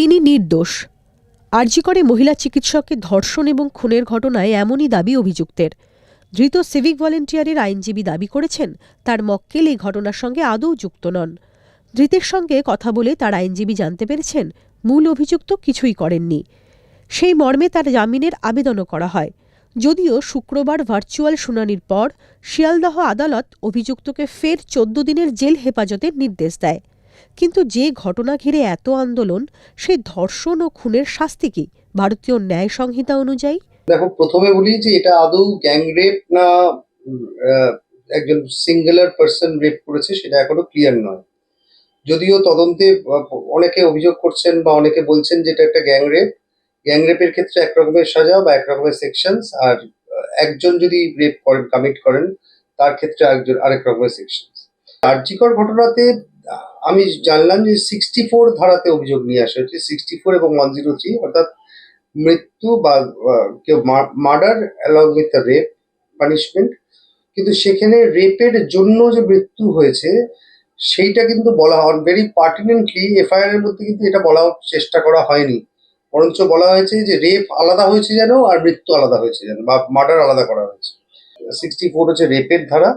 তিনি নির্দোষ। আরজি করে মহিলা চিকিৎসককে ধর্ষণ এবং খুনের ঘটনায় এমনই দাবি অভিযুক্তের। ধৃত সিভিক ভলেন্টিয়ারের আইনজীবী দাবি করেছেন, তার মক্কেল এই ঘটনার সঙ্গে আদৌ যুক্ত নন। ধৃতের সঙ্গে কথা বলে তার আইনজীবী জানতে পেরেছেন, মূল অভিযুক্ত কিছুই করেননি। সেই মর্মে তার জামিনের আবেদনও করা হয়। যদিও শুক্রবার ভার্চুয়াল শুনানির পর শিয়ালদহ আদালত অভিযুক্তকে ফের চোদ্দ দিনের জেল হেফাজতের নির্দেশ দেয়। কিন্তু যে ঘটনা ঘিরে এত আন্দোলন সেই ধর্ষণ ও খুনের শাস্তি কি ভারতীয় ন্যায় সংহিতা অনুযায়ী? দেখো, প্রথমে বলি যে এটা আদৌ গ্যাং রেপ না একজন সিঙ্গুলার পার্সন রেপ করেছে সেটা এখনও ক্লিয়ার নয়। যদিও তদন্তে অনেকে অভিযোগ করছেন বা অনেকে বলছেন যে এটা একটা গ্যাং রেপ গ্যাং রেপের ক্ষেত্রে এক রকমের সাজা বা এক রকমের সেকশনস আর একজন যদি রেপ করেন কমিট করেন, তার ক্ষেত্রে আরেক রকমের সেকশনস কার্যকর ঘটনাতে আমি জানলাম যে সিক্সটি ফোর ধারাতে অভিযোগ নিয়ে আসা হয়েছে সিক্সটি ফোর এবং ওয়ান জিরো থ্রি অর্থাৎ মৃত্যু বা কেউ murder along with rape punishment কিন্তু সেখানে রেপের জন্য যে মৃত্যু হয়েছে, সেইটা কিন্তু বলা হয় ভেরি পার্টিনেন্টলি এফআইআর এর মধ্যে কিন্তু এটা বলা চেষ্টা করা হয়নি। বরঞ্চ বলা হয়েছে যে রেপ আলাদা হয়েছে যেন আর মৃত্যু আলাদা হয়েছে যেন, বা মার্ডার আলাদা করা হয়েছে। সিক্সটি ফোর হচ্ছে রেপের ধারা।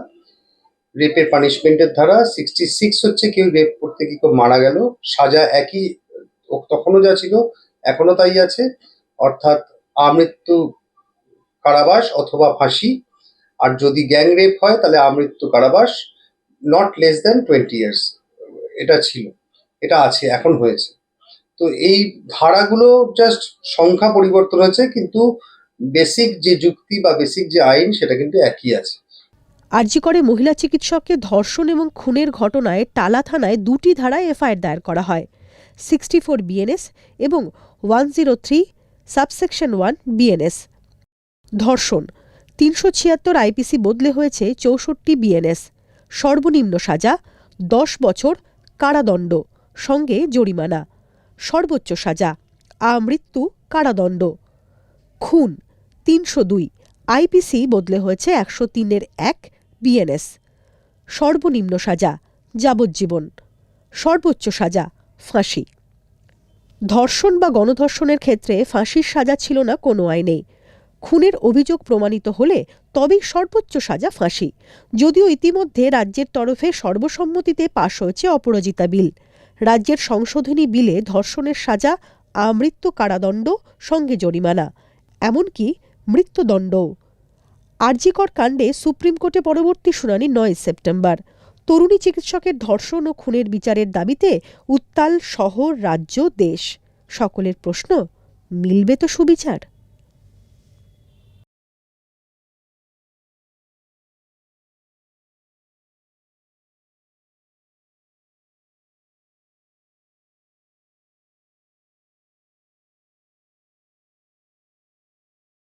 রেপের পানিশমেন্টের ধারা সিক্সটি সিক্স হচ্ছে কেউ রেপ করতে কি মারা গেল, সাজা একই তখনও যা ছিল এখনও তাই আছে। অর্থাৎ আমৃত্যু কারাবাস অথবা ফাঁসি, আর যদি গ্যাং রেপ হয় তাহলে আমৃত্যু কারাবাস not less than twenty years এটা ছিল, এটা আছে, এখন হয়েছে। তো এই ধারাগুলো জাস্ট সংখ্যা পরিবর্তন হয়েছে, কিন্তু বেসিক যে যুক্তি বা বেসিক যে আইন সেটা কিন্তু একই আছে। আরজি করে মহিলা চিকিৎসককে ধর্ষণ এবং খুনের ঘটনায় টালা থানায় দুটি ধারায় এফআইআর দায়ের করা হয়। সিক্সটি ফোর বিএনএস এবং one zero three subsection one BNS. ধর্ষণ। তিনশো ছিয়াত্তর আইপিসি বদলে হয়েছে চৌষট্টি বিএনএস। সর্বনিম্ন সাজা, দশ বছর কারাদণ্ড, সঙ্গে জরিমানা। সর্বোচ্চ সাজা, আমৃত্যু কারাদণ্ড। খুন। তিনশো দুই আইপিসি বদলে হয়েছে একশো তিনের এক বিএনএস। সর্বনিম্ন সাজা, যাবজ্জীবন। সর্বোচ্চ সাজা, ফাঁসি। ধর্ষণ বা গণধর্ষণের ক্ষেত্রে ফাঁসির সাজা ছিল না, কোনো আইনেই। খুনের অভিযোগ প্রমাণিত হলে তবেই সর্বোচ্চ সাজা ফাঁসি। যদিও ইতিমধ্যে রাজ্যের তরফে সর্বসম্মতিতে পাশ হয়েছে অপরাজিতা বিল। রাজ্যের সংশোধনী বিলে ধর্ষণের সাজা, আমৃত্যু কারাদণ্ড, সঙ্গে জরিমানা। এমনকি মৃত্যুদণ্ডও। আরজিকর কাণ্ডে সুপ্রিম কোর্টে পরবর্তী শুনানি নয় সেপ্টেম্বর। তরুণী চিকিৎসকের ধর্ষণ ও খুনের বিচারের দাবিতে উত্তাল শহর, রাজ্য, দেশ। সকলের প্রশ্ন, মিলবে তো সুবিচার?